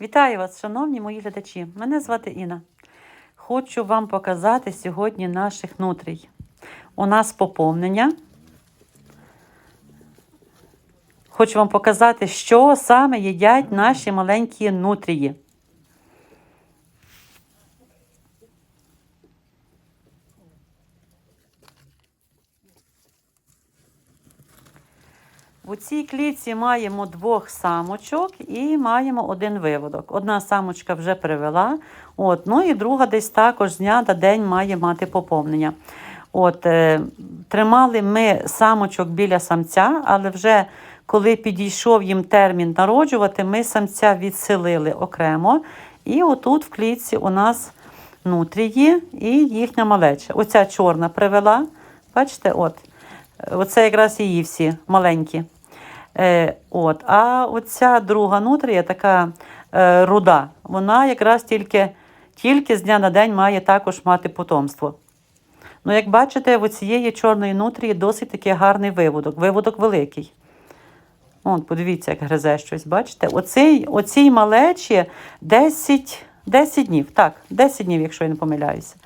Вітаю вас, шановні мої глядачі. Мене звати Інна. Хочу вам показати сьогодні наших нутрій. У нас поповнення. Хочу вам показати, що саме їдять наші маленькі нутрії. У цій клітці маємо двох самочок і маємо один виводок. Одна самочка вже привела, от, ну і друга десь також з дня на день має мати поповнення. От, е, Тримали ми самочок біля самця, але вже коли підійшов їм термін народжувати, ми самця відселили окремо. І отут в клітці у нас нутрії і їхня малеча. Оця чорна привела. Бачите, от. Оце якраз її всі маленькі. Е, от. А оця друга нутрія, така е, руда, вона якраз тільки, тільки з дня на день має також мати потомство. Ну, як бачите, у цієї чорної нутрії досить такий гарний виводок. Виводок великий. От, подивіться, як гризе щось, бачите? Оцей, оцій малечі 10, 10 днів. Так, 10 днів, якщо я не помиляюся.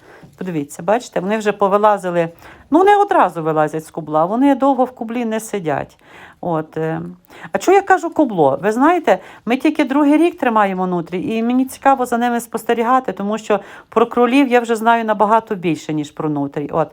Подивіться, бачите, вони вже повилазили. Ну, не одразу вилазять з кубла, вони довго в кублі не сидять. От. е. А чого я кажу кубло? Ви знаєте, ми тільки другий рік тримаємо нутрі, і мені цікаво за ними спостерігати, тому що про кролів я вже знаю набагато більше, ніж про нутрій. От.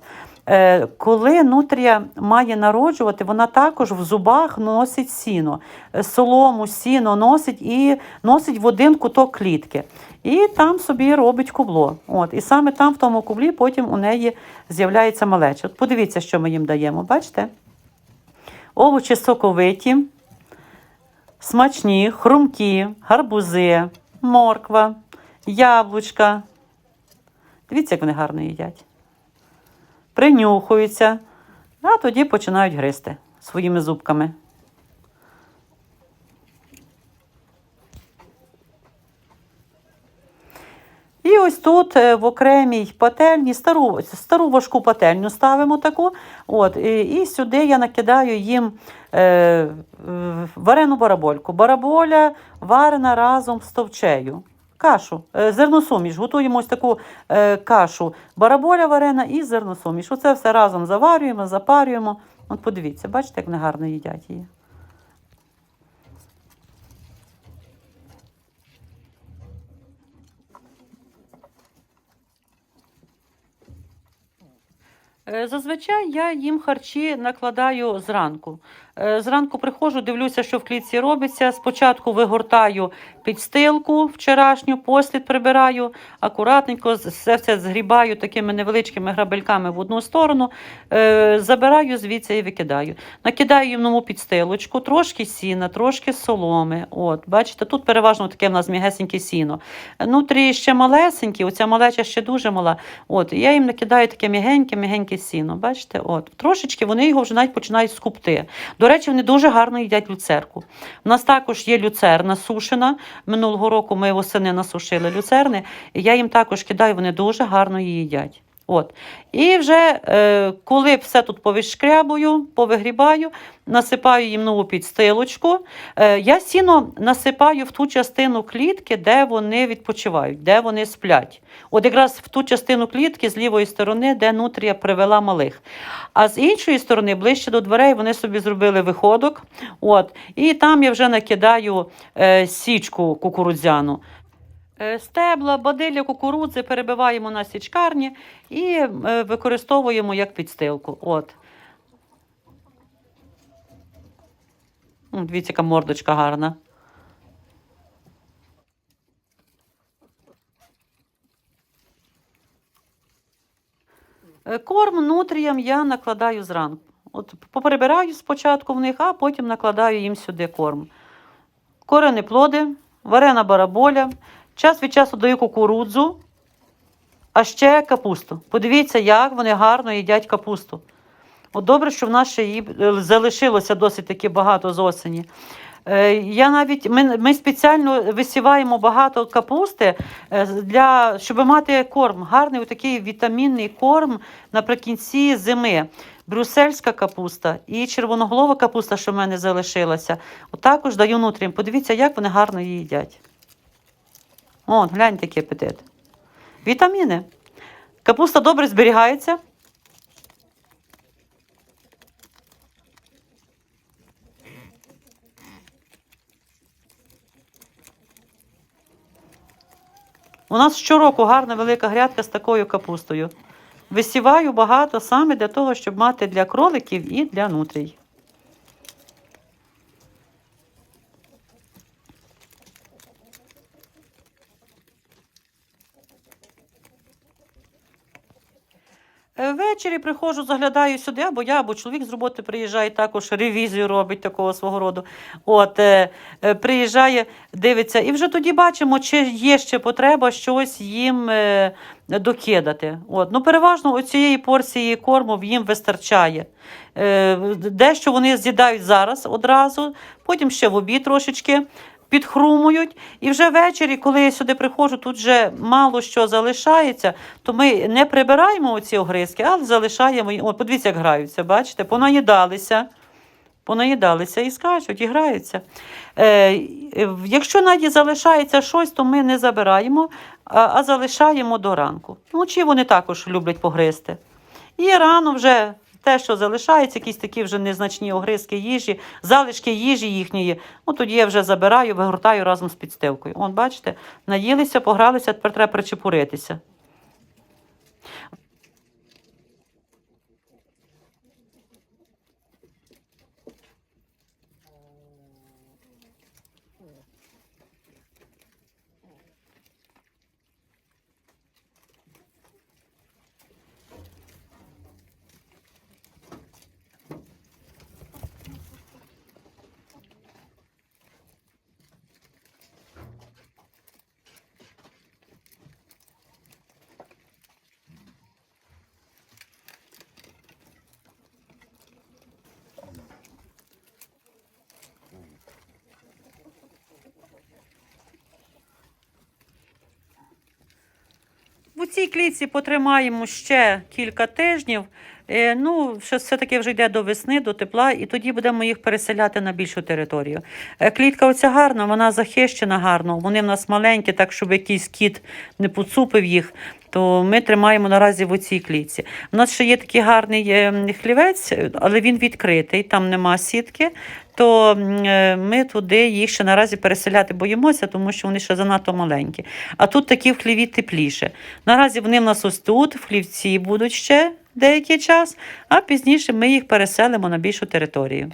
Е, Коли нутрія має народжувати, вона також в зубах носить сіно, Е, солому, сіно носить і носить в один куток клітки. І там собі робить кубло. От. І саме там, в тому кублі, потім у неї з'являється малеча. От подивіться, що ми їм даємо. Бачите? Овочі соковиті, смачні, хрумкі, гарбузи, морква, яблучка. Дивіться, як вони гарно їдять. Принюхуються, а тоді починають гризти своїми зубками. І ось тут е, в окремій пательні, стару, стару важку пательню ставимо таку. От, і, і сюди я накидаю їм е, варену барабольку. Бараболя варена разом з товчею. Кашу, е, зерносуміш. Готуємо ось таку е, кашу. Бараболя варена і зерносуміш. Оце все разом заварюємо, запарюємо. От подивіться, бачите, як вони гарно їдять її. Е, Зазвичай я їм харчі накладаю зранку. Е, Зранку приходжу, дивлюся, що в клітці робиться. Спочатку вигортаю підстилку вчорашню, послід прибираю, акуратненько все це згрібаю такими невеличкими грабельками в одну сторону, е, забираю звідси і викидаю. Накидаю нову підстилочку, трошки сіна, трошки соломи. От, Бачите, тут переважно таке в нас м'ягесеньке сіно. Нутрі ще малесенькі, оця малеча ще дуже мала. От, я їм накидаю таке м'ягеньке, м'ягеньке сіно. Бачите, от. Трошечки вони його вже навіть починають скупти. Речі, вони дуже гарно їдять люцерку. У нас також є люцерна сушена. Минулого року ми восени насушили люцерни, і я їм також кидаю, вони дуже гарно її їдять. От. І вже е, коли все тут повишкрябую, повигрібаю, насипаю їм нову підстилочку. Е, я сіно насипаю в ту частину клітки, де вони відпочивають, де вони сплять. От якраз в ту частину клітки з лівої сторони, де нутрія привела малих. А з іншої сторони, ближче до дверей, вони собі зробили виходок. От, і там я вже накидаю е, січку кукурудзяну. Е, Стебла, бадилля кукурудзи перебиваємо на січкарні і е, використовуємо як підстилку. От. Дивіться, яка мордочка гарна. Е, Корм нутріям я накладаю зранку. От поперебираю спочатку в них, а потім накладаю їм сюди корм. Коренеплоди, варена бараболя. Час від часу даю кукурудзу, а ще капусту. Подивіться, як вони гарно їдять капусту. От добре, що в нас ще її е, залишилося досить таки багато з осені. Е, Я навіть, ми, ми спеціально висіваємо багато капусти, е, для, щоб мати корм, гарний такий вітамінний корм наприкінці зими. Брюссельська капуста і червоноголова капуста, що в мене залишилася. От також даю нутріям. Подивіться, як вони гарно її їдять. От, гляньте, який апетит. Вітаміни. Капуста добре зберігається. У нас щороку гарна велика грядка з такою капустою. Висіваю багато саме для того, щоб мати для кроликів і для нутрій. Е, Ввечері приходжу, заглядаю сюди, або я, або чоловік з роботи приїжджає, також ревізію робить такого свого роду. От, е, е, приїжджає, дивиться, і вже тоді бачимо, чи є ще потреба щось їм е, докидати. От. Ну, переважно оцієї порції корму їм вистачає. Дещо вони з'їдають зараз одразу, потім ще в обід трошечки підхрумують. І вже ввечері, коли я сюди приходжу, тут вже мало що залишається, то ми не прибираємо оці огризки, але залишаємо. О, подивіться, як граються, бачите, понаїдалися. Понаїдалися і скачуть, і граються. Е, якщо навіть залишається щось, то ми не забираємо, а, а залишаємо до ранку. Вночі вони також люблять погризти. І рано вже те, що залишається, якісь такі вже незначні огризки їжі, залишки їжі їхньої, ну тоді я вже забираю, вигортаю разом з підстилкою. От, бачите, наїлися, погралися, тепер треба причепуритися. Цій клітці потримаємо ще кілька тижнів. Е, Ну, що все-таки вже йде до весни, до тепла, і тоді будемо їх переселяти на більшу територію. Е, Клітка оця гарна, вона захищена гарно. Вони в нас маленькі, так щоб якийсь кіт не поцупив їх. То ми тримаємо наразі в оцій клітці. У нас ще є такий гарний е, хлівець, але він відкритий, там нема сітки. То ми туди їх ще наразі переселяти боїмося, тому що вони ще занадто маленькі. А тут такі в хліві тепліше. Наразі вони в нас ось тут, в хлівці будуть ще деякий час, а пізніше ми їх переселимо на більшу територію.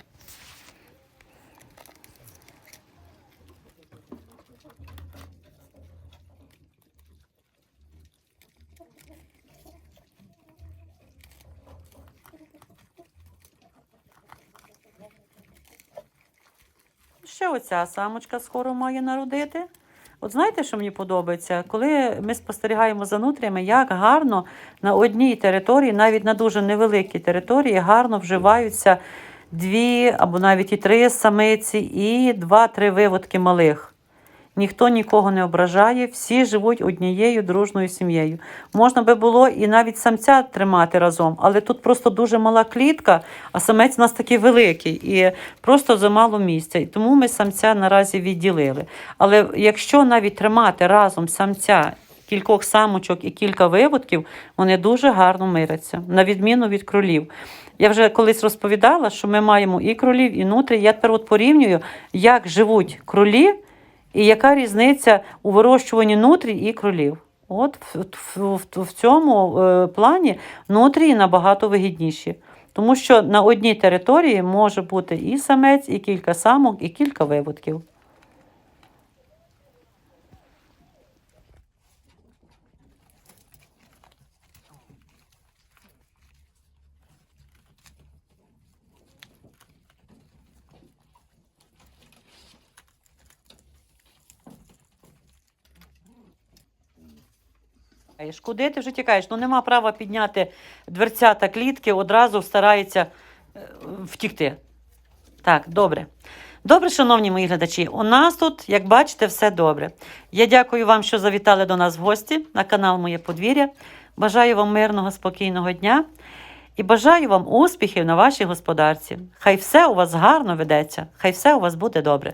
Ще оця самочка скоро має народити. От знаєте, що мені подобається? Коли ми спостерігаємо за нутріями, як гарно на одній території, навіть на дуже невеликій території, гарно вживаються дві або навіть і три самиці, і два-три виводки малих. Ніхто нікого не ображає, всі живуть однією дружною сім'єю. Можна би було і навіть самця тримати разом, але тут просто дуже мала клітка, а самець у нас такий великий і просто замало місця. І тому ми самця наразі відділили. Але якщо навіть тримати разом самця, кількох самочок і кілька виводків, вони дуже гарно миряться, на відміну від кролів. Я вже колись розповідала, що ми маємо і кролів, і нутрі. Я тепер от порівнюю, як живуть кролі. І яка різниця у вирощуванні нутрій і кролів? От в, в, в, цьому е, плані нутрії набагато вигідніші. Тому що на одній території може бути і самець, і кілька самок, і кілька виводків. Куди ти вже тікаєш? Ну нема права підняти дверця та клітки, одразу старається е, втікти. Так, добре. Добре, шановні мої глядачі, у нас тут, як бачите, все добре. Я дякую вам, що завітали до нас в гості на канал Моє подвір'я. Бажаю вам мирного, спокійного дня і бажаю вам успіхів на вашій господарці. Хай все у вас гарно ведеться, хай все у вас буде добре.